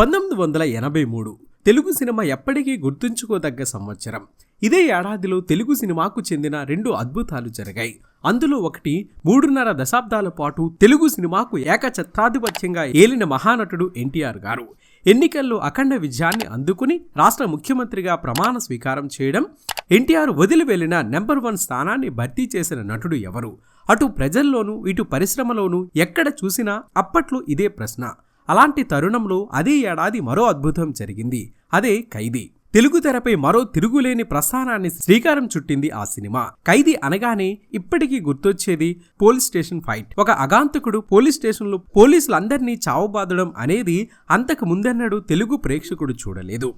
పంతొమ్మిది వందల ఎనభై మూడు తెలుగు సినిమా ఎప్పటికీ గుర్తుంచుకోదగ్గ సంవత్సరం. ఇదే ఏడాదిలో తెలుగు సినిమాకు చెందిన రెండు అద్భుతాలు జరిగాయి. అందులో ఒకటి మూడున్నర దశాబ్దాల పాటు తెలుగు సినిమాకు ఏకఛత్రాధిపత్యంగా ఏలిన మహానటుడు ఎన్టీఆర్ గారు. ఎన్నికల్లో అఖండ విజయాన్ని అందుకుని రాష్ట్ర ముఖ్యమంత్రిగా ప్రమాణ స్వీకారం చేయడం ఎన్టీఆర్ వదిలి వెళ్ళిన నెంబర్ వన్ స్థానాన్ని భర్తీ చేసిన నటుడు ఎవరు? అటు ప్రజల్లోనూ ఇటు పరిశ్రమలోనూ ఎక్కడ చూసినా అప్పట్లో ఇదే ప్రశ్న. అలాంటి తరుణంలో అదే ఏడాది మరో అద్భుతం జరిగింది. అదే ఖైదీ. తెలుగు తెరపై మరో తిరుగులేని ప్రస్థానాన్ని శ్రీకారం చుట్టింది ఆ సినిమా. ఖైదీ అనగానే ఇప్పటికీ గుర్తొచ్చేది పోలీస్ స్టేషన్ ఫైట్. ఒక అగాంతకుడు పోలీస్ స్టేషన్లో పోలీసులందరినీ చావబాదడం అనేది అంతకు ముందెన్నడూ తెలుగు ప్రేక్షకుడు చూడలేదు.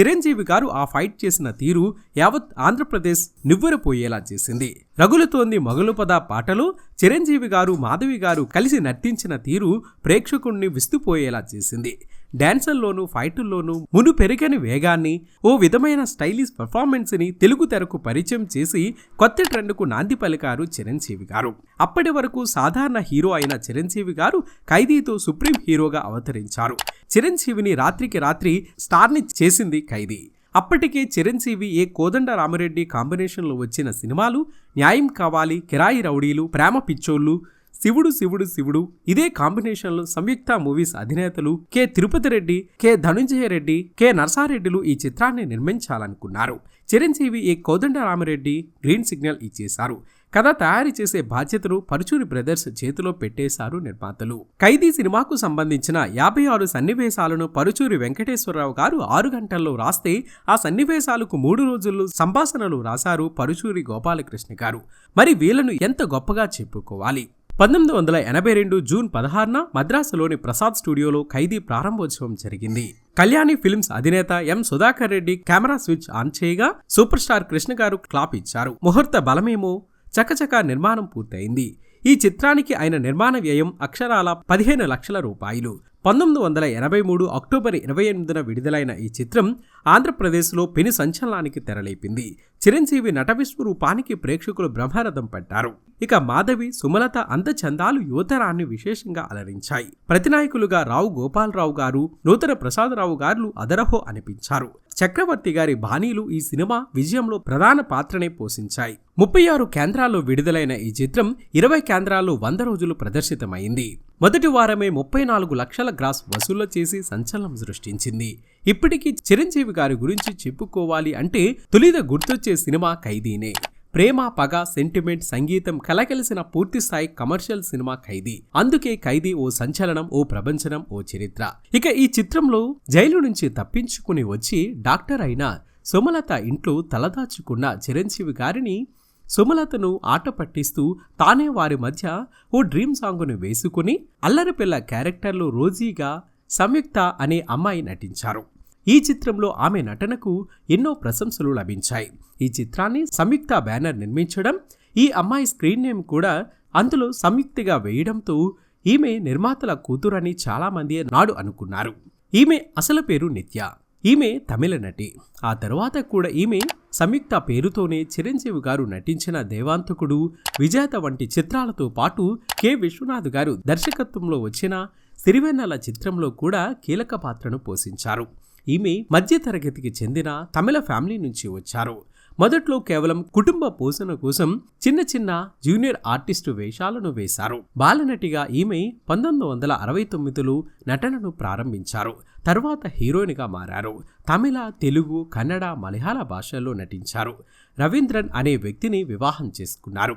చిరంజీవి గారు ఆ ఫైట్ చేసిన తీరు యావత్ ఆంధ్రప్రదేశ్ నివ్వెరపోయేలా చేసింది. రగులుతోంది మొగలుపద పాటలు పాటలో చిరంజీవి గారు మాధవి గారు కలిసి నర్తించిన తీరు ప్రేక్షకుణ్ణి విస్తుపోయేలా చేసింది. డాన్సర్లోనూ ఫైటుల్లోనూ మును పెరిగని వేగాన్ని ఓ విధమైన స్టైలిష్ పెర్ఫార్మెన్స్ని తెలుగు తెరకు పరిచయం చేసి కొత్త ట్రెండ్కు నాంది పలికారు చిరంజీవి గారు. అప్పటి వరకు సాధారణ హీరో అయిన చిరంజీవి గారు ఖైదీతో సుప్రీం హీరోగా అవతరించారు. చిరంజీవిని రాత్రికి రాత్రి స్టార్ని చేసింది ఖైదీ. అప్పటికే చిరంజీవి ఏ కోదండ రామరెడ్డి కాంబినేషన్లో వచ్చిన సినిమాలు న్యాయం కావాలి కిరాయి రౌడీలు ప్రేమ పిచ్చోళ్ళు శివుడు శివుడు శివుడు. ఇదే కాంబినేషన్లో సంయుక్త మూవీస్ అధినేతలు K. Tirupathi Reddy K. Dhananjaya Reddy K. నరసారెడ్డిలు ఈ చిత్రాన్ని నిర్మించాలనుకున్నారు. Chiranjeevi A Kodandaramareddy green signal ఇచ్చేశారు. కథ తయారు చేసే బాధ్యతను పరుచూరి బ్రదర్స్ చేతిలో పెట్టేశారు నిర్మాతలు. ఖైదీ సినిమాకు సంబంధించిన యాభై ఆరు సన్నివేశాలను పరుచూరి వెంకటేశ్వరరావు గారు ఆరు గంటల్లో రాస్తే ఆ సన్నివేశాలకు మూడు రోజుల్లో సంభాషణలు రాశారు పరుచూరి గోపాలకృష్ణ గారు. మరి వీళ్ళను ఎంత గొప్పగా చెప్పుకోవాలి? పంతొమ్మిది వందల ఎనభై రెండు జూన్ పదహారున మద్రాసులోని ప్రసాద్ స్టూడియోలో ఖైదీ ప్రారంభోత్సవం జరిగింది. కళ్యాణి ఫిల్మ్స్ అధినేత M Sudhakar Reddy camera switch on చేయగా super star Krishna garu clap ఇచ్చారు. ముహూర్త బలమేమో చకచక నిర్మాణం పూర్తయింది. ఈ చిత్రానికి ఆయన నిర్మాణ వ్యయం అక్షరాల పదిహేను లక్షల రూపాయలు. పంతొమ్మిది వందల ఎనభై మూడు అక్టోబర్ ఇరవై ఎనిమిదిన విడుదలైన ఈ చిత్రం ఆంధ్రప్రదేశ్లో పెను సంచలనానికి తెరలేపింది. చిరంజీవి నట విశ్వరూపానికి ప్రేక్షకులు బ్రహ్మరథం పట్టారు ఇక మాధవి సుమలత అందచందాలు యువతరాన్ని విశేషంగా అలరించాయి. ప్రతినాయకులుగా రావు గోపాలరావు గారు నూతన ప్రసాదరావు గారు అదరహో అనిపించారు. చక్రవర్తి గారి బాణీలు ఈ సినిమా విజయంలో ప్రధాన పాత్రనే పోషించాయి. ముప్పై ఆరు కేంద్రాల్లో విడుదలైన ఈ చిత్రం ఇరవై కేంద్రాల్లో వంద రోజులు ప్రదర్శితమైంది. మొదటి వారమే ముప్పై నాలుగు లక్షల గ్రాస్ వసూళ్ళు చేసి సంచలనం సృష్టించింది. ఇప్పటికీ చిరంజీవి గారి గురించి చెప్పుకోవాలి అంటే తొలిద గుర్తొచ్చే సినిమా ఖైదీనే. ప్రేమ పగ సెంటిమెంట్ సంగీతం కలగలిసిన పూర్తిస్థాయి కమర్షియల్ సినిమా ఖైదీ. అందుకే ఖైదీ ఓ సంచలనం ఓ ప్రపంచనం ఓ చరిత్ర. ఇక ఈ చిత్రంలో జైలు నుంచి తప్పించుకుని వచ్చి డాక్టర్ అయిన సుమలత ఇంట్లో తలదాచుకున్న చిరంజీవి గారిని సుమలతను ఆట పట్టిస్తూ తానే వారి మధ్య ఓ డ్రీమ్ సాంగ్ను వేసుకుని అల్లరిపిల్ల క్యారెక్టర్లో రోజీగా సంయుక్త అనే అమ్మాయి నటించారు. ఈ చిత్రంలో ఆమె నటనకు ఎన్నో ప్రశంసలు లభించాయి. ఈ చిత్రాన్ని సంయుక్త బ్యానర్ నిర్మించడం ఈ అమ్మాయి స్క్రీన్ నేమ్ కూడా అందులో సంయుక్తిగా వేయడంతో ఈమె నిర్మాతల కూతురని చాలామంది నాడు అనుకున్నారు. ఈమె అసలు పేరు నిత్య ఈమె తమిళ నటి. ఆ తర్వాత కూడా ఈమె సంయుక్త పేరుతోనే చిరంజీవి గారు నటించిన దేవాంతకుడు విజేత వంటి చిత్రాలతో పాటు కె. విశ్వనాథ్ గారు దర్శకత్వంలో వచ్చిన సిరివెన్నెల చిత్రంలో కూడా కీలక పాత్రను పోషించారు. ఈమె మధ్యతరగతికి చెందిన తమిళ ఫ్యామిలీ నుంచి వచ్చారు. మొదట్లో కేవలం కుటుంబ పోషణ కోసం చిన్న చిన్న జూనియర్ ఆర్టిస్టు వేషాలను వేశారు. బాలనటిగా ఈమె పంతొమ్మిది వందల అరవై తొమ్మిదిలో నటనను ప్రారంభించారు. తర్వాత హీరోయిన్గా మారారు. తమిళ తెలుగు కన్నడ మలయాళ భాషల్లో నటించారు. రవీంద్రన్ అనే వ్యక్తిని వివాహం చేసుకున్నారు.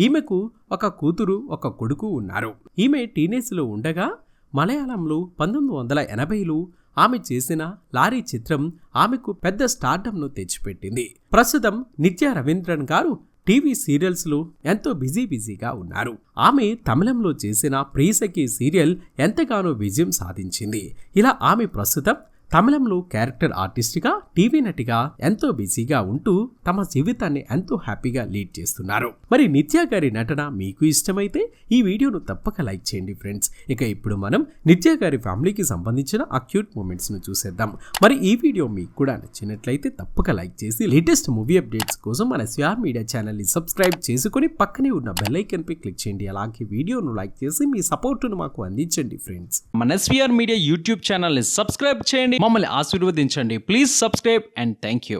ఈమెకు ఒక కూతురు ఒక కొడుకు ఉన్నారు. ఈమె టీనేజ్లో ఉండగా మలయాళంలో పంతొమ్మిది వందల ఎనభైలో ఆమె చేసిన లారీ చిత్రం ఆమెకు పెద్ద స్టార్డమ్ను తెచ్చిపెట్టింది. ప్రస్తుతం నిత్య రవీంద్రన్ గారు టీవీ సీరియల్స్లో ఎంతో బిజీ బిజీగా ఉన్నారు. ఆమె తమిళంలో చేసిన ప్రీసకి సీరియల్ ఎంతగానో విజయం సాధించింది. ఇలా ఆమె ప్రస్తుతం తమిళంలో క్యారెక్టర్ ఆర్టిస్ట్గా టీవీ నటిగా ఎంతో బిజీగా ఉంటూ తమ జీవితాన్ని ఎంతో హ్యాపీగా లీడ్ చేస్తున్నారు. మరి నిత్య గారి నటన మీకు ఇష్టమైతే ఈ వీడియోను తప్పక లైక్ చేయండి ఫ్రెండ్స్. ఇక ఇప్పుడు మనం నిత్య గారి ఫ్యామిలీకి సంబంధించిన అక్యూట్ మూమెంట్స్ను చూసేద్దాం. మరి ఈ వీడియో మీకు కూడా నచ్చినట్లయితే తప్పక లైక్ చేసి లేటెస్ట్ మూవీ అప్డేట్స్ కోసం మన సిఆర్ మీడియా ఛానల్ని సబ్స్క్రైబ్ చేసుకొని పక్కనే ఉన్న బెల్ ఐకన్ పై క్లిక్ చేయండి. అలాగే వీడియోను లైక్ చేసి మీ సపోర్టును మాకు అందించండి ఫ్రెండ్స్. మన సిఆర్ మీడియా యూట్యూబ్ ఛానల్ని సబ్స్క్రైబ్ చేయండి. మమ్మల్ని ఆశీర్వదించండి. Please subscribe and thank you